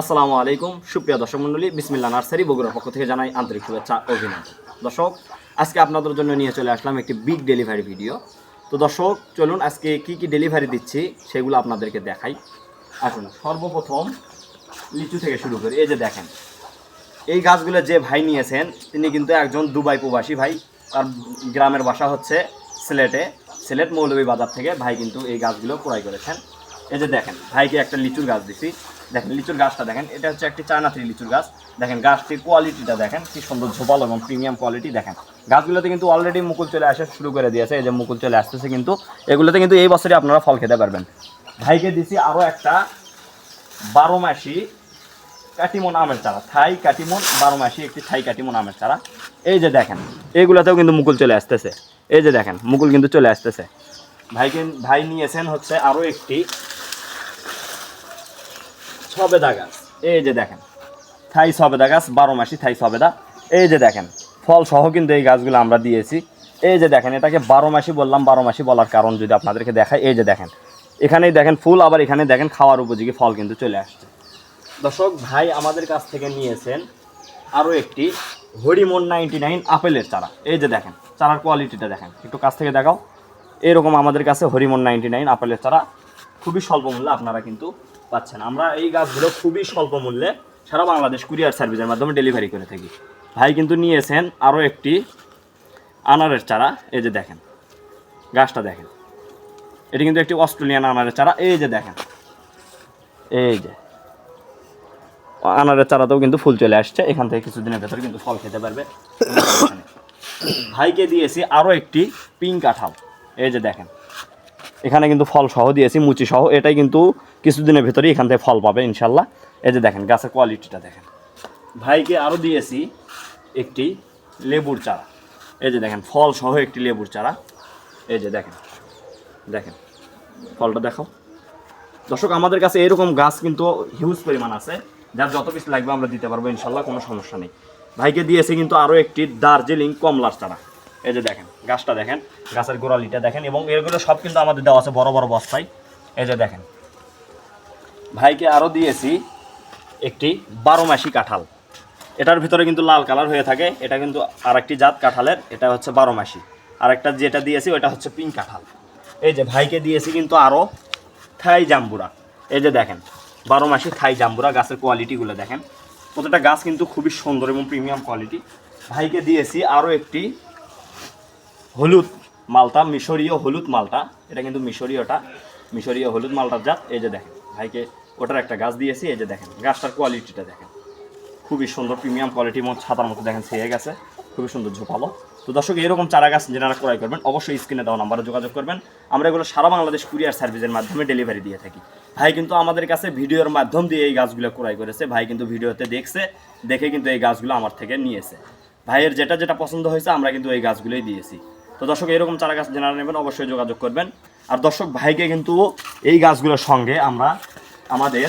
আসসালামু আলাইকুম, সুপ্রিয় দর্শক মণ্ডলী বিসমিল্লা নার্সারি বগুড়ার পক্ষ থেকে জানাই আন্তরিক শুভেচ্ছা অভিনন্দন। দর্শক, আজকে আপনাদের জন্য নিয়ে চলে আসলাম একটি বিগ ডেলিভারি ভিডিও তো দর্শক, চলুন আজকে কি কি ডেলিভারি দিচ্ছি সেগুলো আপনাদেরকে দেখাই। আসুন, সর্বপ্রথম লিচু থেকে শুরু করি। এই যে দেখেন, এই গাছগুলো যে ভাই নিয়েছেন, তিনি কিন্তু একজন দুবাই প্রবাসী ভাই। তার গ্রামের বাসা হচ্ছে সিলেটে। সিলেট মৌলভী বাজার থেকে ভাই কিন্তু এই গাছগুলো ক্রয় করেছেন। এই যে দেখেন, ভাইকে একটা লিচুর গাছ দিছি। দেখেন, লিচুর গাছটা দেখেন, এটা হচ্ছে একটি চায়না থ্রি লিচুর গাছ। দেখেন, গাছটির কোয়ালিটিটা দেখেন, কি সুন্দর ঝোপাল এবং প্রিমিয়াম কোয়ালিটি দেখেন। গাছগুলোতে কিন্তু অলরেডি মুকুল চলে আসা শুরু করে দিয়েছে, এই যে মুকুল চলে আসতেছে কিন্তু, এগুলোতে কিন্তু এই বছরই আপনারা ফল খেতে পারবেন। ভাইকে দিছি আরও একটা বারো মাসি কাটিমন আমের চারা, থাই কাটিমন বারো মাসি একটি থাই কাটিমন আমের চারা। এই যে দেখেন এইগুলোতেও কিন্তু মুকুল চলে আসতেছে। এই যে দেখেন, মুকুল কিন্তু চলে আসতেছে। ভাইকে, ভাই নিয়েছেন হচ্ছে আরও একটি সবেদা গাছ। এই যে দেখেন, থাই সবেদা গাছ, বারো মাসি থাই সবেদা এই যে দেখেন, ফল সহ কিন্তু এই গাছগুলো আমরা দিয়েছি। এই যে দেখেন, এটাকে বারো মাসি বললাম, বারো মাসি বলার কারণ যদি আপনাদেরকে দেখাই, এই যে দেখেন। এখানেই দেখেন ফুল, আবার এখানে দেখেন খাওয়ার উপযোগী ফল কিন্তু চলে আসছে। দর্শক, ভাই আমাদের কাছ থেকে নিয়েছেন আরও একটি হরিমোন নাইনটি নাইন আপেলের চারা। এই যে দেখেন, চারার কোয়ালিটিটা দেখেন। একটু কাছ থেকে দেখাও। এরকম আমাদের কাছে হরিমন নাইনটি নাইন আপেলের চারা খুবই স্বল্প মূল্যে আপনারা কিন্তু পাচ্ছেন। আমরা এই গাছগুলো খুবই স্বল্প মূল্যে সারা বাংলাদেশ কুরিয়ার সার্ভিসের মাধ্যমে ডেলিভারি করে থাকি। ভাই কিন্তু নিয়েছেন আরও একটি আনারের চারা, এই যে দেখেন, গাছটা দেখেন। এটি কিন্তু একটি অস্ট্রেলিয়ান আনারের চারা, এই যে দেখেন, এই যে। আনারের চারাতেও কিন্তু ফুল চলে আসছে, এখান থেকে কিছুদিনের ভেতরে কিন্তু ফল খেতে পারবে। ভাইকে দিয়েছি আরও একটি পিঙ্ক কাঁঠাল এই যে দেখেন, এখানে কিন্তু ফল সহ দিয়েছি, মুচি সহ, এটাই কিন্তু কিছুদিনের ভেতরেই এখান থেকে ফল পাবে ইনশাল্লাহ। এই যে দেখেন, গাছের কোয়ালিটিটা দেখেন। ভাইকে আরও দিয়েছি একটি লেবুর চারা। এই যে দেখেন, ফল সহ একটি লেবুর চারা। এই যে দেখেন দেখেন, ফলটা দেখো দর্শক, আমাদের কাছে এরকম গাছ কিন্তু হিউজ পরিমাণ আছে, যার যত কিছু লাগবে আমরা দিতে পারব, ইনশাল্লাহ কোনো সমস্যা নেই। ভাইকে দিয়েছে কিন্তু আরও একটি দার্জিলিং কমলার চারা। এই যে দেখেন, গাছটা দেখেন, গাছের গোড়ালিটা দেখেন, এবং এগুলো সব কিন্তু আমাদের দেওয়া আছে বড় বড় বস্তায়। এই যে দেখেন, ভাইকে আরও দিয়েছি একটি বারো মাসি কাঁঠাল। এটার ভিতরে কিন্তু লাল কালার হয়ে থাকে, এটা কিন্তু আর একটি জাত কাঁঠালের, এটা হচ্ছে বারো মাসি আর একটা যেটা দিয়েছি ওটা হচ্ছে পিঙ্ক কাঁঠাল। এই যে ভাইকে দিয়েছি কিন্তু আরও থাই জাম্বুরা। এই যে দেখেন বারো মাসি থাই জাম্বুরা, গাছের কোয়ালিটিগুলো দেখেন। প্রত্যেকটা গাছ কিন্তু খুবই সুন্দর এবং প্রিমিয়াম কোয়ালিটি। ভাইকে দিয়েছি আরও একটি হলুদ মালটা, মিশরীয় হলুদ মালটা, এটা কিন্তু মিশরীয়টা, মিশরীয় হলুদ মালটার জাত, এই যে দেখেন, ভাইকে ওটার একটা গাছ দিয়েছি, এই যে দেখেন, গাছটার কোয়ালিটিটা দেখেন। খুবই সুন্দর প্রিমিয়াম কোয়ালিটি মতো ছাতার মতো দেখেন, ছেয়ে গেছে, খুবই সুন্দর ঝোপালো। তো দর্শক, এরকম চারা গাছ যেনারা ক্রয় করবেন, অবশ্যই স্ক্রিনে দেওয়া নাম্বারে যোগাযোগ করবেন। আমরা এগুলো সারা বাংলাদেশ কুরিয়ার সার্ভিসের মাধ্যমে ডেলিভারি দিয়ে থাকি। ভাই কিন্তু আমাদের কাছে ভিডিওর মাধ্যম দিয়ে এই গাছগুলো ক্রয় করেছে, ভাই কিন্তু ভিডিওতে দেখছে, দেখে কিন্তু এই গাছগুলো আমার থেকে নিয়েছে। ভাইয়ের যেটা যেটা পছন্দ হয়েছে, আমরা কিন্তু এই গাছগুলোই দিয়েছি। তো দর্শক, এরকম চারা গাছ যেনারা নেবেন অবশ্যই যোগাযোগ করবেন। আর দর্শক, ভাইকে কিন্তু এই গাছগুলোর সঙ্গে আমরা আমাদের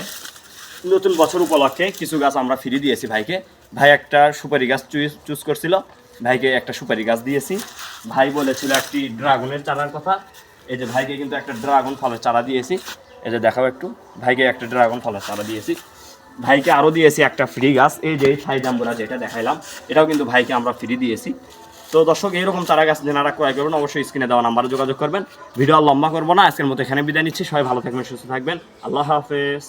নতুন বছর উপলক্ষে কিছু গাছ আমরা ফ্রি দিয়েছি ভাইকে। ভাই একটা সুপারি গাছ চুজ চুজ করছিল। ভাইকে একটা সুপারি গাছ দিয়েছি। ভাই বলেছিল একটি ড্রাগনের চারার কথা। এই যে ভাইকে কিন্তু একটা ড্রাগন ফলের চারা দিয়েছি। এই যে দেখাও একটু। ভাইকে একটা ড্রাগন ফলের চারা দিয়েছি। ভাইকে আরও দিয়েছি একটা ফ্রি গাছ। এই যে ছাই জাম্বুরা যেটা দেখাইলাম, এটাও কিন্তু ভাইকে আমরা ফ্রি দিয়েছি। তো দর্শক, এইরকম চারা গাছ যেনারা ক্রয় করবেন অবশ্যই স্ক্রিনে দেওয়া নাম্বারে যোগাযোগ করবেন। ভিডিও লম্বা করব না, আজকের মতো এখানে বিদায় নিচ্ছি, সবাই ভালো থাকবেন, সুস্থ থাকবেন। আল্লাহ হাফেজ।